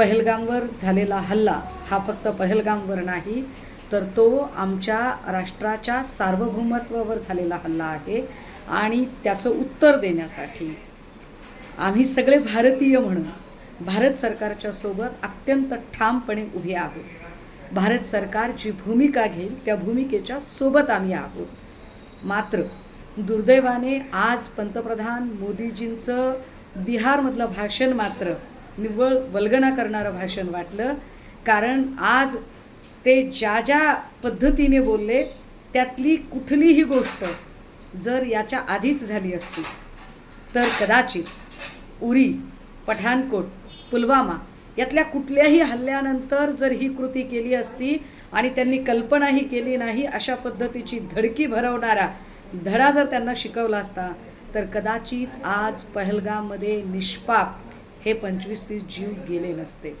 पहलगामवर झालेला हल्ला हा फक्त पहलगामवर नाही तर तो आमच्या राष्ट्राच्या सार्वभौमत्वावर झालेला हल्ला आहे आणि त्याचं उत्तर देण्यासाठी. आम्ही सगळे भारतीय म्हणून भारत सरकारच्या सोबत अत्यंत ठामपणे उभे आहोत. भारत सरकार जी भूमिका घेईल त्या भूमिकेच्या सोबत आम्ही आहोत. मात्र दुर्दैवाने आज पंतप्रधान मोदीजींचं बिहारमधलं भाषण मात्र निव्वळ वल्गना करणारं भाषण वाटलं. कारण आज ते ज्या ज्या पद्धतीने बोलले त्यातली कुठलीही गोष्ट जर याच्या आधीच झाली असती तर कदाचित उरी पठाणकोट पुलवामा यातल्या कुठल्याही हल्ल्यानंतर जर ही कृती केली असती आणि त्यांनी कल्पनाही केली नाही अशा पद्धतीची धडकी भरवणारा धडा जर त्यांना शिकवला असता तर कदाचित आज पहलगाममध्ये निष्पाप हे पंचवीस तीस जीव गेले नसते.